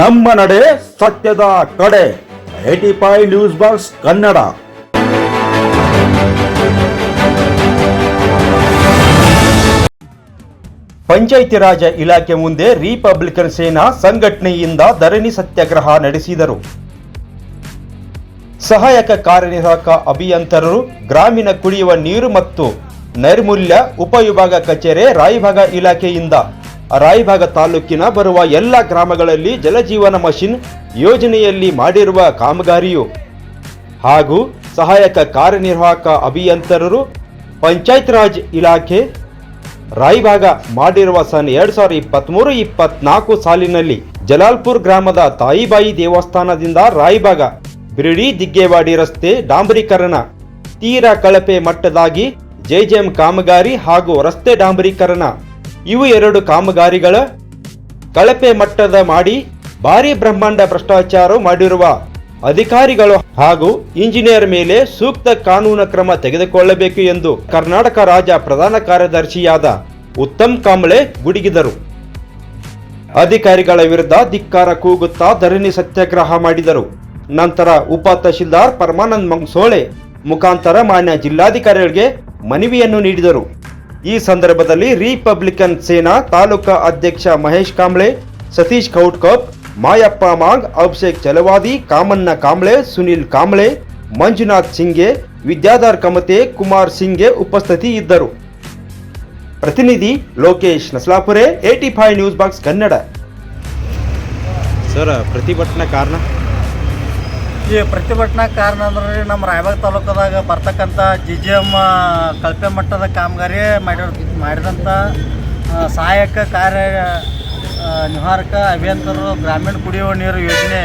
ನಮ್ಮ ನಡೆ ಸತ್ಯದ ಕಡೆ. AT five news box Kannada. Panchayati Raj ಇಲಾಖೆ ಮುಂದೆ ರಿಪಬ್ಲಿಕನ್ ಸೇನಾ ಸಂಘಟನೆಯಿಂದ ಧರಣಿ ಸತ್ಯಾಗ್ರಹ ನಡೆಸಿದರು. ಸಹಾಯಕ ಕಾರ್ಯನಿರ್ವಾಹಕ ಅಭಿಯಂತರರು ಗ್ರಾಮೀಣ ಕುಡಿಯುವ ನೀರು ಮತ್ತು ನೈರ್ಮೂಲ್ಯ ಉಪವಿಭಾಗ ಕಚೇರಿ ರಾಯಭಾಗ ಇಲಾಖೆಯಿಂದ ರಾಯಭಾಗ ತಾಲೂಕಿನ ಬರುವ ಎಲ್ಲ ಗ್ರಾಮಗಳಲ್ಲಿ ಜಲಜೀವನ ಮಷಿನ್ ಯೋಜನೆಯಲ್ಲಿ ಮಾಡಿರುವ ಕಾಮಗಾರಿಯು. ಹಾಗೂ ಸಹಾಯಕ ಕಾರ್ಯನಿರ್ವಾಹಕ ಅಭಿಯಂತರರು ಪಂಚಾಯತ್ ರಾಜ್ ಇಲಾಖೆ, ರಾಯಭಾಗ ಮಾಡಿರುವ ಸನ್ ಎರಡು ಸಾವಿರದ ಇಪ್ಪತ್ತ್ಮೂರು ಇಪ್ಪತ್ನಾಲ್ಕು ಸಾಲಿನಲ್ಲಿ ಜಲಾಲ್ಪುರ್ ಗ್ರಾಮದ ತಾಯಿಬಾಯಿ ದೇವಸ್ಥಾನದಿಂದ ರಾಯಭಾಗ ಬಿರಡಿ ದಿಗ್ಗೇವಾಡಿ ರಸ್ತೆ ಡಾಂಬರೀಕರಣ, ತೀರಾ ಕಳಪೆ ಮಟ್ಟದಾಗಿ ಜೆಜೆಎಂ ಕಾಮಗಾರಿ ಹಾಗೂ ರಸ್ತೆ ಡಾಂಬರೀಕರಣ ಇವು ಎರಡು ಕಾಮಗಾರಿಗಳ ಕಳಪೆ ಮಟ್ಟದ ಮಾಡಿ ಭಾರಿ ಬ್ರಹ್ಮಾಂಡ ಭ್ರಷ್ಟಾಚಾರ ಮಾಡಿರುವ ಅಧಿಕಾರಿಗಳು ಹಾಗೂ ಇಂಜಿನಿಯರ್ ಮೇಲೆ ಸೂಕ್ತ ಕಾನೂನು ಕ್ರಮ ತೆಗೆದುಕೊಳ್ಳಬೇಕು ಎಂದು ಕರ್ನಾಟಕ ರಾಜ್ಯ ಪ್ರಧಾನ ಕಾರ್ಯದರ್ಶಿಯಾದ ಉತ್ತಮ್ ಕಾಂಬ್ಳೆ ಗುಡುಗಿದರು. ಅಧಿಕಾರಿಗಳ ವಿರುದ್ಧ ಧಿಕ್ಕಾರ ಕೂಗುತ್ತಾ ಧರಣಿ ಸತ್ಯಾಗ್ರಹ ಮಾಡಿದರು. ನಂತರ ಉಪ ತಹಶೀಲ್ದಾರ್ ಪರಮಾನಂದ್ ಮಂಗ್ಸೋಳೆ ಮುಖಾಂತರ ಮಾನ್ಯ ಜಿಲ್ಲಾಧಿಕಾರಿಗಳಿಗೆ ಮನವಿಯನ್ನು ನೀಡಿದರು. ಈ ಸಂದರ್ಭದಲ್ಲಿ ರಿಪಬ್ಲಿಕನ್ ಸೇನಾ ತಾಲೂಕಾ ಅಧ್ಯಕ್ಷ ಮಹೇಶ್ ಕಾಂಬ್ಳೆ, ಸತೀಶ್ ಕೌಟ್ಕಪ್, ಮಾಯಪ್ಪ ಮಾಂಗ್, ಅಭಿಷೇಕ್ ಚಲವಾದಿ, ಕಾಮಣ್ಣ ಕಾಂಬ್ಳೆ, ಸುನಿಲ್ ಕಾಂಬ್ಳೆ, ಮಂಜುನಾಥ್ ಸಿಂಗೆ ವಿದ್ಯಾಧರ್ ಕಮತೆ, ಕುಮಾರ್ ಸಿಂಗೆ ಉಪಸ್ಥಿತಿ ಇದ್ದರು. ಪ್ರತಿನಿಧಿ Lokesh Naslapure AT five news box Kannada. Sir, ಪ್ರತಿಭಟನೆ ಕಾರಣ? ಈ ಪ್ರತಿಭಟನಾ ಕಾರಣ ಅಂದ್ರೆ ನಮ್ಮ ರಾಯಬಾಗ ತಾಲೂಕದಾಗ ಬರ್ತಕ್ಕಂಥ ಜಿ ಜಿ ಎಂ ಕಳಪೆ ಮಟ್ಟದ ಕಾಮಗಾರಿ ಮಾಡಿ ಮಾಡಿದಂಥ ಸಹಾಯಕ ಕಾರ್ಯ ನಿವಾರಕ ಅಭಿಯಂತರರು ಗ್ರಾಮೀಣ ಕುಡಿಯುವ ನೀರು ಯೋಜನೆ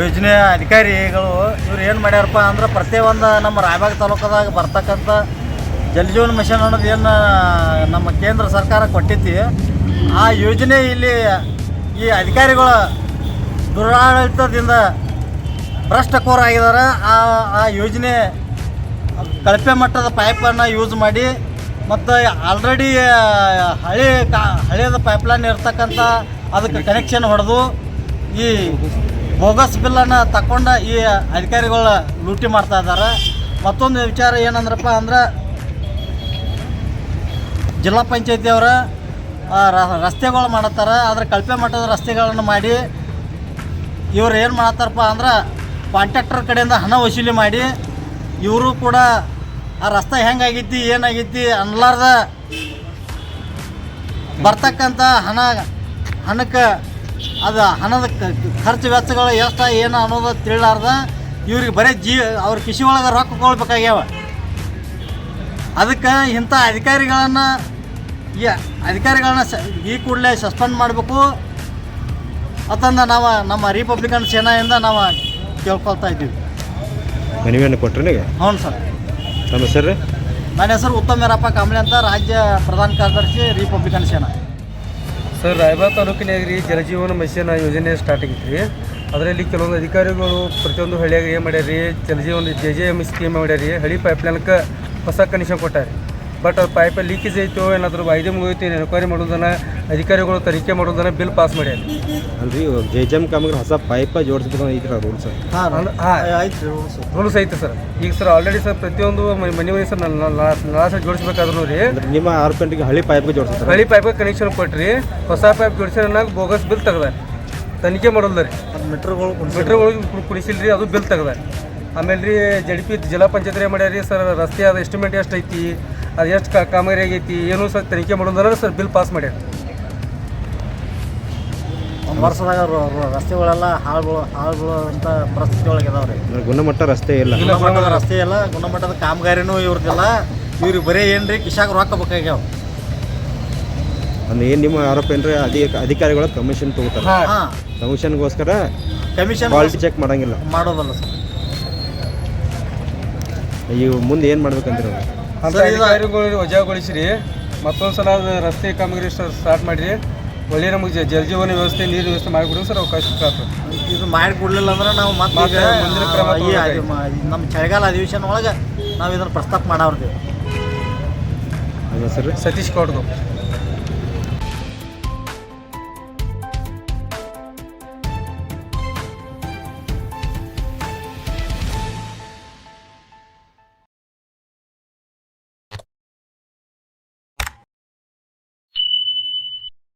ಯೋಜನೆ ಅಧಿಕಾರಿಗಳು ಇವ್ರು ಏನು ಮಾಡ್ಯಾರಪ್ಪ ಅಂದ್ರೆ ಪ್ರತಿಯೊಂದು ನಮ್ಮ ರಾಯಬಾಗ ತಾಲೂಕದಾಗ ಬರ್ತಕ್ಕಂಥ ಜಲಜೀವನ ಮಿಷನ್ ಅನ್ನೋದು ಏನು ನಮ್ಮ ಕೇಂದ್ರ ಸರ್ಕಾರ ಕೊಟ್ಟಿತ್ತು, ಆ ಯೋಜನೆ ಇಲ್ಲಿ ಈ ಅಧಿಕಾರಿಗಳ ದುರಾಡಳಿತದಿಂದ ಭ್ರಷ್ಟಕೋರ ಆಗಿದ್ದಾರೆ ಆ ಆ ಯೋಜನೆ ಕಳಪೆ ಮಟ್ಟದ ಪೈಪನ್ನು ಯೂಸ್ ಮಾಡಿ ಮತ್ತು ಆಲ್ರೆಡಿ ಹಳೆ ಕಾ ಹಳೆಯದ ಪೈಪ್ಲೈನ್ ಇರ್ತಕ್ಕಂಥ ಅದಕ್ಕೆ ಕನೆಕ್ಷನ್ ಹೊಡೆದು ಈ ಬೋಗಸ್ ಬಿಲ್ಲನ್ನು ತಕ್ಕೊಂಡು ಈ ಅಧಿಕಾರಿಗಳ ಲೂಟಿ ಮಾಡ್ತಾ ಇದ್ದಾರೆ ಮತ್ತೊಂದು ವಿಚಾರ ಏನಂದ್ರಪ್ಪ ಅಂದ್ರೆ ಜಿಲ್ಲಾ ಪಂಚಾಯತಿಯವರ ರಸ್ತೆಗಳು ಮಾಡತ್ತಾರ. ಆದರೆ ಕಳಪೆ ಮಟ್ಟದ ರಸ್ತೆಗಳನ್ನು ಮಾಡಿ ಇವ್ರು ಏನು ಮಾಡತ್ತಾರಪ್ಪ ಅಂದ್ರೆ ಕಾಂಟ್ರಾಕ್ಟರ್ ಕಡೆಯಿಂದ ಹಣ ವಸೂಲಿ ಮಾಡಿ ಇವರು ಕೂಡ ಆ ರಸ್ತೆ ಹೆಂಗಾಗೈತಿ ಏನಾಗೈತಿ ಅನ್ಲಾರ್ದ ಬರ್ತಕ್ಕಂಥ ಹಣ, ಹಣಕ್ಕೆ ಅದು ಹಣದ ಖರ್ಚು ವೆಚ್ಚಗಳು ಎಷ್ಟು, ಏನು ಅನ್ನೋದು ತಿಳಿಲಾರ್ದ ಇವ್ರಿಗೆ ಬರೀ ಜೀ, ಅವ್ರ ಕೃಷಿ ಒಳಗೆ ರೊಕ್ಕ ಕೊಳ್ಬೇಕಾಗ್ಯಾವ ಅದಕ್ಕೆ ಇಂಥ ಅಧಿಕಾರಿಗಳನ್ನು ಈ ಅಧಿಕಾರಿಗಳನ್ನ ಸ, ಈ ಕೂಡಲೇ ಸಸ್ಪೆಂಡ್ ಮಾಡಬೇಕು. ಅತಂದ ನಾವು ನಮ್ಮ ರಿಪಬ್ಲಿಕನ್ ಸೇನೆಯಿಂದ ನಾವು ಕೇಳ್ಕೊಳ್ತಾ ಇದ್ದೀವಿ ಮನವಿಯನ್ನು ಕೊಟ್ಟರೆ ಹ್ಞೂ ಸರ್. ತಮ್ಮ ಹೆಸರು? ನನ್ನ ಹೆಸರು ಉತ್ತಮ್ ವೀರಪ್ಪ ಕಾಂಬ್ಳೆ ಅಂತ ರಾಜ್ಯ ಪ್ರಧಾನ ಕಾರ್ಯದರ್ಶಿ ರಿಪಬ್ಲಿಕನ್ ಸೇನಾ. ಸರ್ ರಾಯಬಾಗ್ ತಾಲೂಕಿನಾಗ ರೀ ಜಲಜೀವನ ಮಿಷನ್ ಯೋಜನೆ ಸ್ಟಾರ್ಟ್ ಆಗಿತ್ತು ರೀ ಅದರಲ್ಲಿ ಕೆಲವೊಂದು ಅಧಿಕಾರಿಗಳು ಪ್ರತಿಯೊಂದು ಹಳ್ಳಿಯಾಗ ಏನು ಮಾಡ್ಯಾರ ರೀ Jaljeevan J J M scheme ಮಾಡ್ಯಾರ ರೀ ಹಳಿ ಪೈಪ್ಲೈನ್ಗೆ ಹೊಸ ಕನೆಕ್ಷನ್ ಕೊಟ್ಟಾರೆ ಬಟ್ ಅದು ಪೈಪ್ ಲೀಕೇಜ್ ಐತೋ ಏನಾದರೂ ವೈದ್ಯ ಮುಗಿತು ಎನ್ಕ್ವೈರಿ ಮಾಡೋದನ್ನ ಅಧಿಕಾರಿಗಳು ತನಿಖೆ ಮಾಡೋದನ್ನ ಬಿಲ್ ಪಾಸ್ ಮಾಡ್ಯಾರ ಅಲ್ರಿ ಜೆ ಜಮ್ ಕಾಮಗಾರಿ ಹೊಸ ಪೈಪ ಜೋಡಿಸ್ಬೇಕು ಐತ್ರ ರೂಲ್ಸ್ ಹಾಂ. ಆಯ್ತು ಸರ್ ರೂಲ್ಸ್ ಐತೆ ಸರ್. ಈಗ ಸರ್ ಆಲ್ರೆಡಿ ಸರ್ ಪ್ರತಿಯೊಂದು ಮನೆ ಮನೆ ಸರ್ ನಾಲ್ಕು ಜೋಡಿಸ್ಬೇಕಾದ್ರು ಜೋಡಿಸ್ಬೇಕಾದ್ರೂ ರೀ. ನಿಮ್ಮ ಆರು ಗಂಟೆಗೆ ಹಳಿ ಪೈಪ್ಗೆ ಜೋಡಿಸ್ತಾರೆ ಹಳಿ ಪೈಪ್ ಕನೆಕ್ಷನ್ ಕೊಟ್ರಿ ಹೊಸ ಪೈಪ್ ಜೋಡಿಸಿದಾಗ ಬೋಗಸ್ ಬಿಲ್ ತೆಗ್ದಾರೆ ತನಿಖೆ ಮಾಡೋಲ್ಲ ರೀ. ಮೀಟ್ರ್ಗಳು ಮೀಟ್ರ್ಗಳು ಕುಡಿಸಿಲ್ರಿ ಅದು ಬಿಲ್ ತೆಗ್ದಾರೆ ಆಮೇಲೆ ರೀ ಜಡ್ ಪಿ ಜಿಲ್ಲಾ ಪಂಚಾಯತ್ ರೀ ಮಾಡ್ಯಾರ ರೀ ಸರ್ ರಸ್ತೆ ಅದು ಎಸ್ಟಿಮೇಟ್ ಎಷ್ಟು ಐತಿ ಅದು ಎಷ್ಟು ಕಾ ಕಾಮಗಾರಿ ಆಗೈತಿ ಏನು ಸರ್ ತನಿಖೆ ಮಾಡೋದಂದ್ರೆ ಸರ್ ಬಿಲ್ ಪಾಸ್ ಮಾಡ್ಯಾರ. ವರ್ಷದಾಗ ರಸ್ತೆಗಳೆಲ್ಲ ಹಾಳುಗಳು ಹಾಳುಗಳು ಅಂತ ಪರಿಸ್ಥಿತಿ ಒಳಗೆ ಇದಾವ್ರಿ ಗುಣಮಟ್ಟ ರಸ್ತೆ ಇಲ್ಲ. ಗುಣಮಟ್ಟದ ರಸ್ತೆ ಇಲ್ಲ ಗುಣಮಟ್ಟದ ಕಾಮಗಾರಿನೂ ಇವ್ರದ್ದಿಲ್ಲ ಇವ್ರಿಗೆ ಬರೀ ಏನು ರೀ ಕಿಶಾಗ ರೊಕ್ಕ ಬೇಕಾಗ್ಯಾವ. ಅಂದ್ರೆ ಏನು ನಿಮ್ಮ ಆರೋಪ ಏನ್ರಿ? ಅಧಿ ಅಧಿಕಾರಿಗಳ ಕಮಿಷನ್ ತಗೋತಾರೆ. ಕಮಿಷನ್ಗೋಸ್ಕರ ಕಮಿಷನ್ ಕ್ವಾಲಿಟಿ ಚೆಕ್ ಮಾಡಂಗಿಲ್ಲ. ಮಾಡೋದಲ್ಲ ಸರ್. ಇವು ಮುಂದೆ ಏನು ಮಾಡ್ಬೇಕಂದ್ರೆ ಅಂತ ಸರ್, ಇದು- ಅಧಿಕಾರಿಗಳು ವಜಾಗೊಳಿಸಿರಿ. ಮತ್ತೊಂದು ಸಲ ಅದು ರಸ್ತೆ ಕಾಮಗಾರಿ ಸ್ಟಾರ್ಟ್ ಮಾಡಿರಿ. ಒಳ್ಳೆ ನಮಗೆ ಜಲಜೀವನ ವ್ಯವಸ್ಥೆ ನೀರು ವ್ಯವಸ್ಥೆ ಮಾಡಿಕೊಡಿ ಸರ್ ಅವಕಾಶ ಇದು ಮಾಡಿ ಕೊಡ್ಲಿಲ್ಲ ಅಂದ್ರೆ ನಾವು ಮತ್ತೆ ಈಗ ನಮ್ಮ ಚಳಿಗಾಲ ಅಧಿವೇಶನ ಒಳಗೆ ನಾವು ಇದನ್ನು ಪ್ರಸ್ತಾಪ ಮಾಡಾವ್ರಿ ಅದು ಸರ್. ಸತೀಶ್ ಕೌಡ್ದು